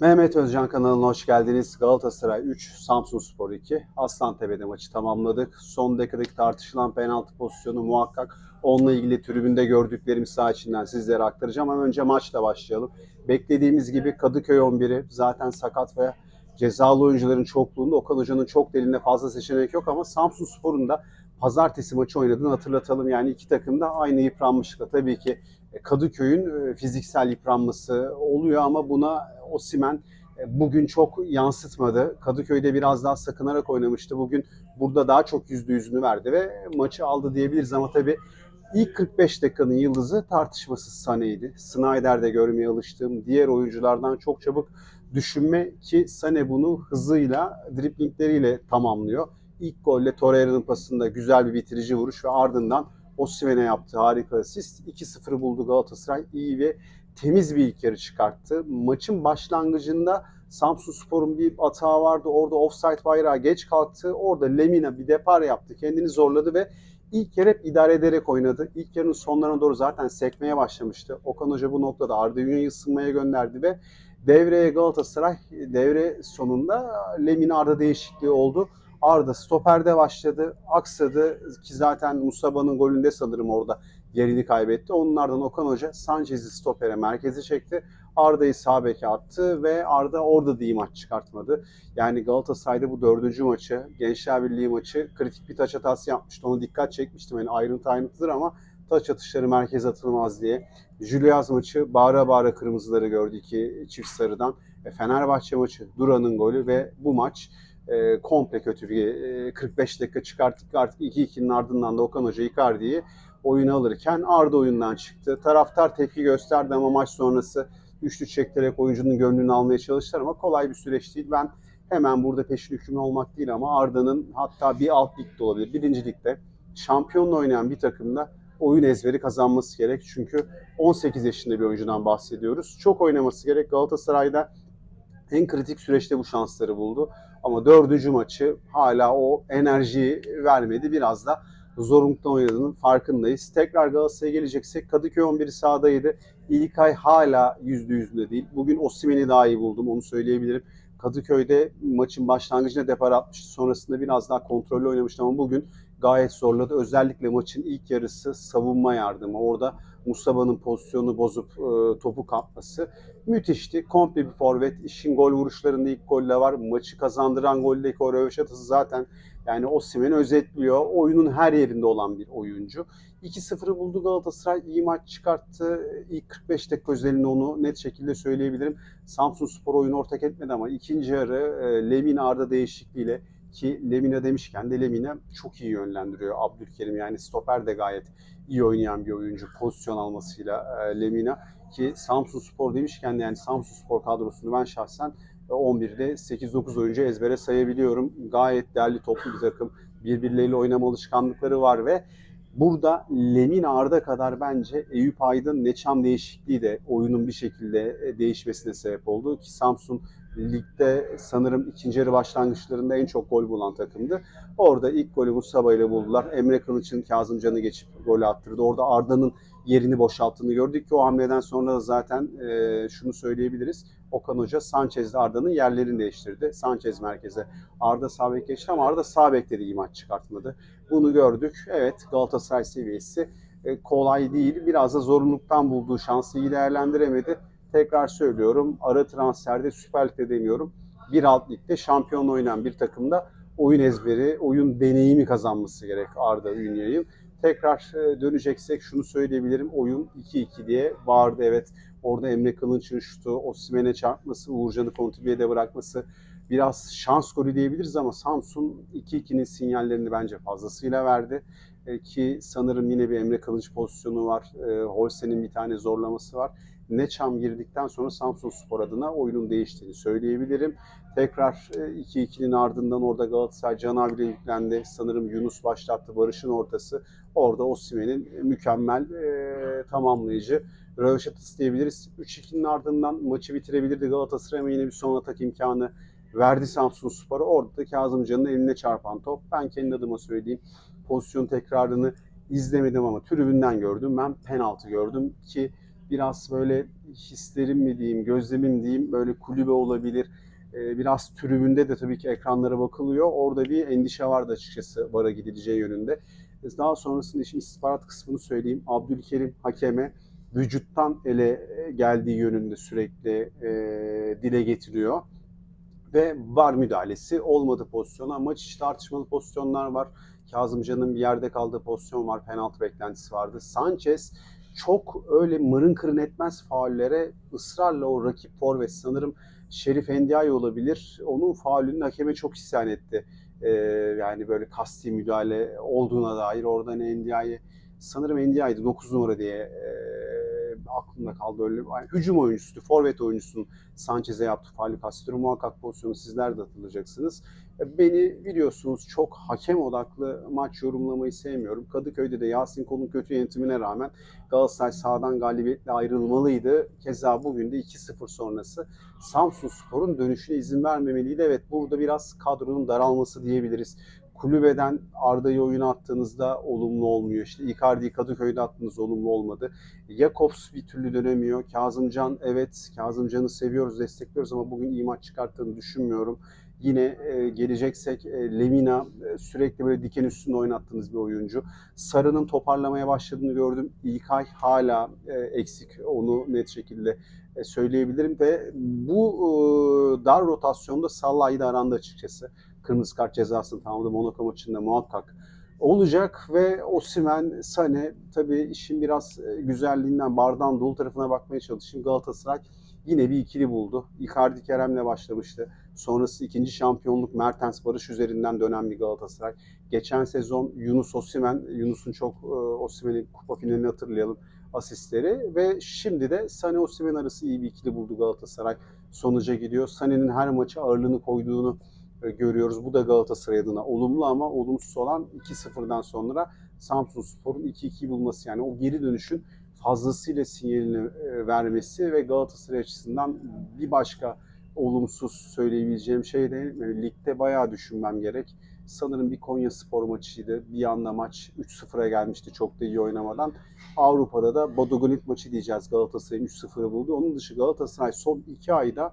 Mehmet Özcan kanalına hoş geldiniz. Galatasaray 3, Samsun Spor 2. Aslantepe'de maçı tamamladık. Son dakikadaki tartışılan penaltı pozisyonu muhakkak onunla ilgili tribünde gördüklerimi saha içinden sizlere aktaracağım. Ama önce maçla başlayalım. Beklediğimiz gibi Kadıköy 11'i zaten sakat ve cezalı oyuncuların çokluğunda Okan Hoca'nın çok delinde fazla seçenek yok ama Samsun Spor'un da pazartesi maçı oynadığını hatırlatalım. Yani iki takım da aynı yıpranmışlıkla. Tabii ki Kadıköy'ün e, fiziksel yıpranması oluyor ama buna Osimen e, bugün çok yansıtmadı. Kadıköy'de biraz daha sakınarak oynamıştı. Bugün burada daha çok yüzde yüzünü verdi ve maçı aldı diyebiliriz ama tabii ilk 45 dakikanın yıldızı tartışmasız Sané'ydi. Snyder'de görmeye alıştığım diğer oyunculardan çok çabuk düşünme ki Sané bunu hızıyla, driplingleriyle tamamlıyor. İlk golle Torreira'nın pasında güzel bir bitirici vuruş ve ardından Osimhen'e yaptığı harika asist. 2-0 buldu Galatasaray. İyi ve temiz bir ilk yarı çıkarttı. Maçın başlangıcında Samsun Spor'un bir hata vardı. Orada offside bayrağı geç kalktı. Orada Lemina bir depar yaptı. Kendini zorladı ve ilk yarı hep idare ederek oynadı. İlk yarının sonlarına doğru zaten sekmeye başlamıştı. Okan Hoca bu noktada Arda Güner'i ısınmaya gönderdi ve devreye Galatasaray devre sonunda Lemina Arda değişikliği oldu. Arda stoperde başladı, aksadı ki zaten Mustafa'nın golünde sanırım orada yerini kaybetti. Onun ardından Okan Hoca Sanchez'i stopere merkeze çekti. Arda'yı sağ beke attı ve Arda orada da iyi maç çıkartmadı. Yani Galatasaray'da bu dördüncü maçı, Gençler Birliği maçı kritik bir taç hatası yapmıştı. Onu dikkat çekmiştim. Yani ayrıntı ayrıntıdır ama taç atışları merkeze atılmaz diye. Julius maçı bağıra bağıra kırmızıları gördü iki çift sarıdan. E, Fenerbahçe maçı Duran'ın golü ve bu maç e, komple kötü bir e, 45 dakika çıkarttık artık 2-2'nin ardından da Okan Hoca Icardi'yi oyuna alırken Arda oyundan çıktı. Taraftar tepki gösterdi ama maç sonrası üçlü çektirerek oyuncunun gönlünü almaya çalıştılar ama kolay bir süreç değil. Ben hemen burada peşin hükümlü olmak değil ama Arda'nın hatta bir alt ligde olabilir. Birinci ligde şampiyonla oynayan bir takımda oyun ezberi kazanması gerek. Çünkü 18 yaşında bir oyuncudan bahsediyoruz. Çok oynaması gerek. Galatasaray'da en kritik süreçte bu şansları buldu. Ama dördüncü maçı hala o enerjiyi vermedi. Biraz da zorunluluktan oynadığının farkındayız. Tekrar Galatasaray'a geleceksek Kadıköy 11'i sahadaydı. İlkay hala yüzde yüzünde değil. Bugün Osimhen'i daha iyi buldum onu söyleyebilirim. Kadıköy'de maçın başlangıcında depar atmıştı. Sonrasında biraz daha kontrollü oynamıştı ama bugün gayet zorladı. Özellikle maçın ilk yarısı savunma yardımı. Orada Mustafa'nın pozisyonu bozup e, topu kapması müthişti. Komple bir forvet. İşin gol vuruşlarında ilk golle var. Maçı kazandıran goldeki o röveşatası zaten yani Osimhen'i özetliyor. Oyunun her yerinde olan bir oyuncu. 2-0'ı buldu Galatasaray. iyi maç çıkarttı. İlk 45 dakika özelinde onu net şekilde söyleyebilirim. Samsun Spor oyunu ortak etmedi ama ikinci yarı e, Lemina Arda değişikliğiyle ki Lemina demişken de Lemina çok iyi yönlendiriyor Abdülkerim. Yani stoper de gayet iyi oynayan bir oyuncu pozisyon almasıyla e, Lemina. Ki Samsun Spor demişken de yani Samsun Spor kadrosunu ben şahsen 11'de 8-9 oyuncu ezbere sayabiliyorum. Gayet değerli toplu bir takım. Birbirleriyle oynama alışkanlıkları var ve burada Lemin Arda kadar bence Eyüp Aydın Neçam değişikliği de oyunun bir şekilde değişmesine sebep oldu. Ki Samsun ligde sanırım ikinci yarı başlangıçlarında en çok gol bulan takımdı. Orada ilk golü Mustafa ile buldular. Emre Kılıç'ın Kazımcan'ı geçip golü attırdı. Orada Arda'nın yerini boşalttığını gördük ki o hamleden sonra da zaten e, şunu söyleyebiliriz. Okan Hoca Sanchez'le Arda'nın yerlerini değiştirdi. Sanchez merkeze Arda sağ geçti ama Arda sağ bekte de iyi maç çıkartmadı. Bunu gördük. Evet Galatasaray seviyesi e, kolay değil. Biraz da zorunluluktan bulduğu şansı iyi değerlendiremedi. Tekrar söylüyorum ara transferde Süper Lig'de demiyorum. Bir alt ligde şampiyon oynayan bir takımda oyun ezberi, oyun deneyimi kazanması gerek Arda Ünya'yın. Tekrar e, döneceksek şunu söyleyebilirim. Oyun 2-2 diye bağırdı. Evet orada Emre Kılınç'ın şutu, Osimhen'e çarpması, Uğurcan'ı kontriyede bırakması biraz şans golü diyebiliriz ama Samsun 2-2'nin sinyallerini bence fazlasıyla verdi. E, ki sanırım yine bir Emre Kılınç pozisyonu var. E, Holsen'in bir tane zorlaması var. Neçam girdikten sonra Samsun Spor adına oyunun değiştiğini söyleyebilirim. Tekrar 2-2'nin ardından orada Galatasaray Can yüklendi. Sanırım Yunus başlattı Barış'ın ortası. Orada Osimhen'in mükemmel e, tamamlayıcı röveşatası diyebiliriz. 3-2'nin ardından maçı bitirebilirdi Galatasaray ama yine bir son atak imkanı verdi Samsun Spor'a. Orada da Kazımcan'ın eline çarpan top. Ben kendi adıma söyleyeyim. Pozisyon tekrarını izlemedim ama tribünden gördüm. Ben penaltı gördüm ki biraz böyle hislerim mi diyeyim, gözlemim diyeyim böyle kulübe olabilir. Ee, Biraz tribünde de tabii ki ekranlara bakılıyor. Orada bir endişe vardı açıkçası VAR'a gidileceği yönünde. Biz Daha sonrasında işin istihbarat kısmını söyleyeyim. Abdülkerim hakeme vücuttan ele e, geldiği yönünde sürekli e, dile getiriyor. Ve var müdahalesi olmadı pozisyona. Maç içi tartışmalı pozisyonlar var. Kazımcan'ın bir yerde kaldığı pozisyon var. Penaltı beklentisi vardı. Sanchez çok öyle mırın kırın etmez faullere ısrarla o rakip forvet sanırım Şerif Endiaye olabilir. Onun faulünün hakeme çok isyan etti. Ee, yani böyle kasti müdahale olduğuna dair oradan Endiaye sanırım Endiaye'di 9 numara diye e, aklımda kaldı öyle. Yani hücum oyuncusu, forvet oyuncusunun Sanchez'e yaptığı faali kastırı muhakkak pozisyonu sizler de hatırlayacaksınız. E, Beni biliyorsunuz çok hakem odaklı maç yorumlamayı sevmiyorum. Kadıköy'de de Yasin Kol'un kötü yönetimine rağmen Galatasaray sağdan galibiyetle ayrılmalıydı. Keza bugün de 2-0 sonrası Samsun Spor'un dönüşüne izin vermemeliydi. Evet burada biraz kadronun daralması diyebiliriz. Kulübeden Arda'yı oyuna attığınızda olumlu olmuyor. İşte Icardi'yi Kadıköy'de attığınız olumlu olmadı. Jakobs bir türlü dönemiyor. Kazımcan evet Kazımcan'ı seviyoruz, destekliyoruz ama bugün iyi maç çıkarttığını düşünmüyorum. Yine e, geleceksek e, Lemina e, sürekli böyle diken üstünde oynattığınız bir oyuncu. Sarı'nın toparlamaya başladığını gördüm. İlkay hala e, eksik. Onu net şekilde e, söyleyebilirim ve bu e, dar rotasyonda Salah'ı da arandı açıkçası. Kırmızı kart cezasını tamamladı Monaco maçında muhakkak olacak ve Osimhen, Sane tabii işin biraz e, güzelliğinden bardağın dolu tarafına bakmaya çalışayım. Galatasaray yine bir ikili buldu. Icardi Kerem'le başlamıştı. Sonrası ikinci şampiyonluk Mertens Barış üzerinden dönen bir Galatasaray. Geçen sezon Yunus Osimhen, Yunus'un çok e, Osimhen'in kupa finalini hatırlayalım asistleri ve şimdi de Sane Osimhen arası iyi bir ikili buldu Galatasaray. Sonuca gidiyor. Sane'nin her maça ağırlığını koyduğunu görüyoruz. Bu da Galatasaray adına olumlu ama olumsuz olan 2-0'dan sonra Samsun Spor'un 2-2 bulması yani o geri dönüşün fazlasıyla sinyalini e, vermesi ve Galatasaray açısından bir başka olumsuz söyleyebileceğim şey de yani ligde bayağı düşünmem gerek. Sanırım bir Konya Spor maçıydı. Bir anda maç 3-0'a gelmişti çok da iyi oynamadan. Avrupa'da da Bodogunit maçı diyeceğiz Galatasaray'ın 3-0'ı buldu. Onun dışı Galatasaray son 2 ayda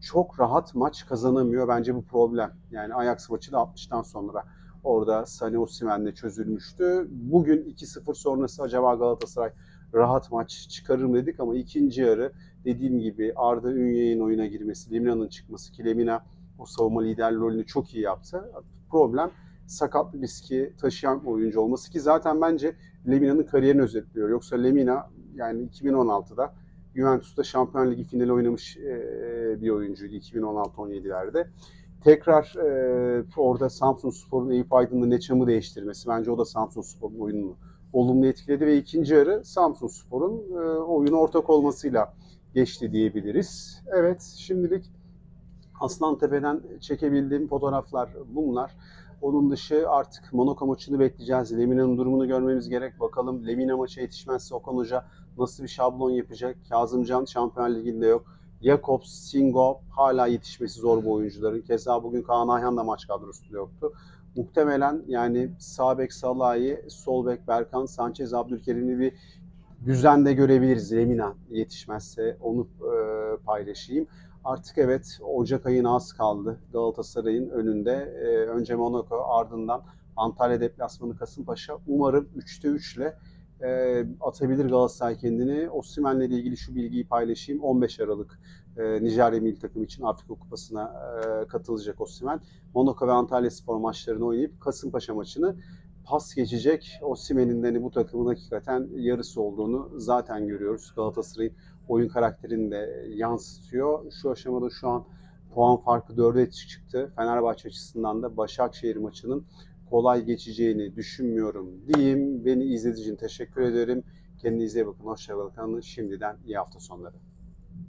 çok rahat maç kazanamıyor. Bence bu problem. Yani Ajax maçı da 60'tan sonra orada Sane Osimhen'le çözülmüştü. Bugün 2-0 sonrası acaba Galatasaray rahat maç çıkarır mı dedik ama ikinci yarı dediğim gibi Arda Ünye'nin oyuna girmesi, Lemina'nın çıkması ki Lemina o savunma liderliği rolünü çok iyi yaptı. Problem sakatlık riski taşıyan oyuncu olması ki zaten bence Lemina'nın kariyerini özetliyor. Yoksa Lemina yani 2016'da Juventus'ta Şampiyon Ligi finali oynamış e, bir oyuncuydu 2016-17'lerde. Tekrar e, orada Samsun Spor'un Eyüp Aydın'la Neçam'ı değiştirmesi bence o da Samsun Spor'un oyununu olumlu etkiledi ve ikinci yarı Samsun Spor'un e, oyuna ortak olmasıyla geçti diyebiliriz. Evet şimdilik Aslantepe'den çekebildiğim fotoğraflar bunlar. Onun dışı artık Monaco maçını bekleyeceğiz. Lemina'nın durumunu görmemiz gerek. Bakalım Lemina maça yetişmezse Okan Hoca nasıl bir şablon yapacak? Kazımcan Şampiyon Ligi'nde yok. Jakobs, Singo hala yetişmesi zor bu oyuncuların. Keza bugün Kaan Ayhan da maç kadrosunda yoktu. Muhtemelen yani sağ bek Salah'ı, sol bek Berkan, Sanchez, Abdülkerim'i bir düzende görebiliriz. Lemina yetişmezse onu e, paylaşayım. Artık evet Ocak ayına az kaldı. Galatasaray'ın önünde. E, önce Monaco ardından Antalya deplasmanı Kasımpaşa. Umarım 3'te 3 ile e, atabilir Galatasaray kendini. Osimhen'le ilgili şu bilgiyi paylaşayım. 15 Aralık e, Nijerya milli takım için Afrika Kupası'na e, katılacak Osimhen. Monaco ve Antalya Spor maçlarını oynayıp Kasımpaşa maçını pas geçecek. Osimhen'in de hani bu takımın hakikaten yarısı olduğunu zaten görüyoruz. Galatasaray'ın oyun karakterini de yansıtıyor. Şu aşamada şu an puan farkı 4'e çıktı. Fenerbahçe açısından da Başakşehir maçının kolay geçeceğini düşünmüyorum diyeyim. Beni izlediğiniz için teşekkür ederim. Kendinize iyi bakın. Hoşçakalın. Şimdiden iyi hafta sonları.